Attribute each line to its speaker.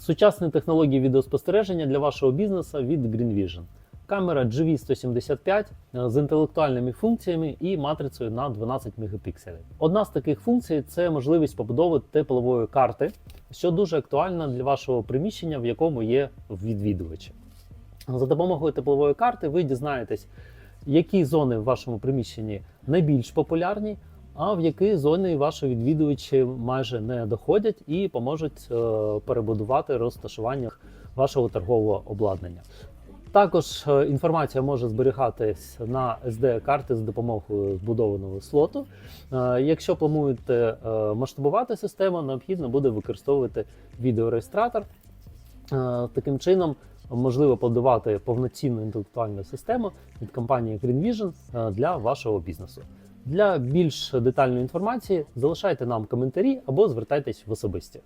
Speaker 1: Сучасні технології відеоспостереження для вашого бізнесу від Green Vision. Камера GV175 з інтелектуальними функціями і матрицею на 12 мегапікселів. Одна з таких функцій це можливість побудови теплової карти, що дуже актуально для вашого приміщення, в якому є відвідувачі. За допомогою теплової карти ви дізнаєтесь, які зони в вашому приміщенні найбільш популярні, а в які зони ваші відвідувачі майже не доходять і поможуть е, перебудувати розташування вашого торгового обладнання. Також е, інформація може зберігатись на SD-карти з допомогою збудованого слоту. Е, Якщо плануєте масштабувати систему, необхідно буде використовувати відеореєстратор. Таким чином можливо побудувати повноцінну інтелектуальну систему від компанії Green Vision е, для вашого бізнесу. Для більш детальної інформації залишайте нам коментарі або звертайтесь в особисті.